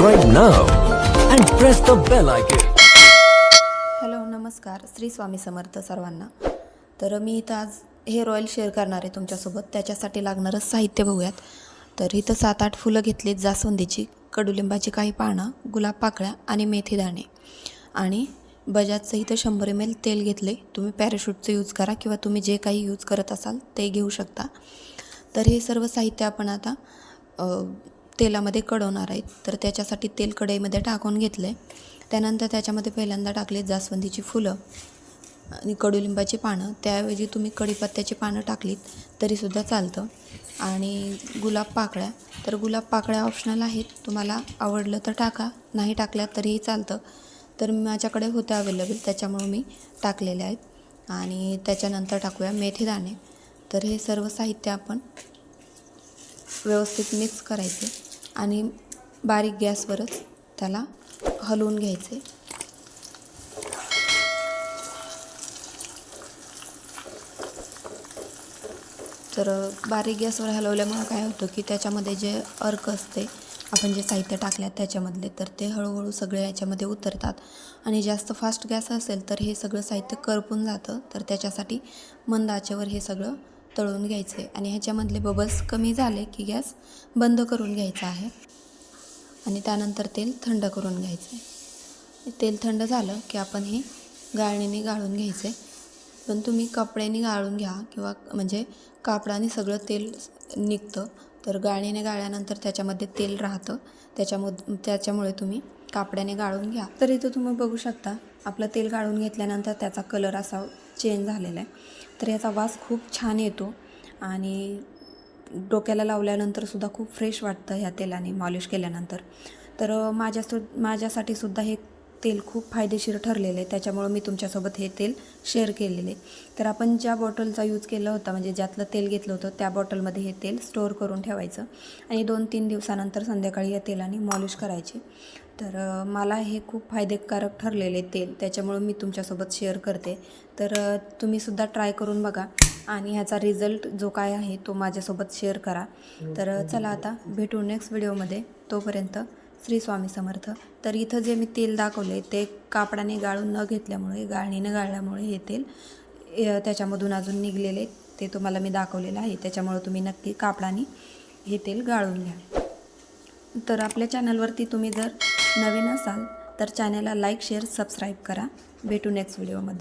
Subscribe now and press the bell icon. Hello नमस्कार. श्री स्वामी समर्थ सर्वांना. तर मी इथं आज हे रॉयल शेअर करणार आहे तुमच्यासोबत. त्याच्यासाठी लागणारं साहित्य बघूयात. तर इथं सात आठ फुलं घेतलीत जास्वंदीची कडुलिंबाची काही पानं गुलाब पाकळ्या आणि मेथी दाणे. आणि बजाजचं इथं शंभर एम एल तेल घेतले तुम्ही पॅराशूटचं यूज करा किंवा तुम्ही जे काही यूज करत असाल ते घेऊ शकता. तर हे सर्व साहित्य आपण आता तेलामध्ये कडवणार आहेत. तर त्याच्यासाठी तेल कढईमध्ये टाकून घेतलं आहे त्यानंतर त्याच्यामध्ये पहिल्यांदा टाकले जास्वंदीची फुलं आणि कडुलिंबाची पानं. त्याऐवजी तुम्ही कढीपत्त्याची पानं टाकलीत तरीसुद्धा चालतं. आणि गुलाब पाकळ्या. तर गुलाब पाकळ्या ऑप्शनल आहेत. तुम्हाला आवडलं तर टाका. नाही टाकल्या तरीही चालतं. तर माझ्याकडे होत्या अवेलेबल त्याच्यामुळे मी टाकलेल्या आहेत. आणि त्याच्यानंतर टाकूया मेथीदाणे तर हे सर्व साहित्य आपण व्यवस्थित मिक्स करायचे. आणि बारीक गॅसवरच त्याला हलवून घ्यायचे. तर बारीक गॅसवर हलवल्यामुळे काय होतं की त्याच्यामध्ये जे अर्क असते आपण जे साहित्य टाकल्यात त्याच्यामधले तर ते हळूहळू सगळे याच्यामध्ये उतरतात. आणि जास्त फास्ट गॅस असेल तर हे सगळं साहित्य करपून जातं तर त्याच्यासाठी मंद आचेवर हे सगळं तळून घ्यायचे आणि ह्याच्यामधले बबल्स कमी झाले की गॅस बंद करून घ्यायचा आहे. आणि त्यानंतर तेल थंड करून घ्यायचं. आहे तेल थंड झालं की आपण हे गाळणीने गाळून घ्यायचे. पण तुम्ही कपड्याने गाळून घ्या किंवा म्हणजे कापडाने सगळं तेल निघतं. तर गाळणीने गाळल्यानंतर त्याच्यामध्ये तेल राहतं. त्याच्यामध त्याच्यामुळे तुम्ही कापड्याने गाळून घ्या. तर इथं तुम्ही बघू शकता आपलं तेल गाळून घेतल्यानंतर त्याचा कलर असा चेंज झालेला आहे. तर याचा वास खूप छान येतो आणि डोक्याला लावल्यानंतर सुद्धा खूप फ्रेश वाटतं ह्या तेलाने मॉलिश केल्यानंतर. तर अ, माझ्या सु माझ्यासाठी सुद्धा हे तेल खूप फायदेशीर ठरलेलं आहे. त्याच्यामुळं मी तुमच्यासोबत हे तेल शेअर केलेले तर आपण ज्या बॉटलचा यूज केला होता म्हणजे ज्यातलं तेल घेतलं होतं त्या बॉटलमध्ये हे तेल स्टोअर करून ठेवायचं. आणि दोन तीन दिवसानंतर संध्याकाळी या तेलाने मॉलिश करायची. तर मला हे खूप फायदेकारक ठरलेले तेल. त्याच्यामुळं मी तुमच्यासोबत शेअर करते. तर तुम्हीसुद्धा ट्राय करून बघा. आणि ह्याचा रिझल्ट जो काय आहे तो माझ्यासोबत शेअर करा. तर चला आता भेटू नेक्स्ट व्हिडिओमध्ये तोपर्यंत श्री स्वामी समर्थ. तर इथं जे मी तेल दाखवले ते कापडाने गाळून न घेतल्यामुळे गाळणीनं गाळल्यामुळे हे तेल त्याच्यामधून अजून निघलेले. ते तुम्हाला मी दाखवलेलं आहे. त्याच्यामुळे तुम्ही नक्की कापडाने हे तेल गाळून घ्या. तर आपल्या चॅनलवरती तुम्ही जर नवीन असाल तर चॅनलला लाईक शेअर सबस्क्राईब करा. भेटू नेक्स्ट व्हिडिओमध्ये.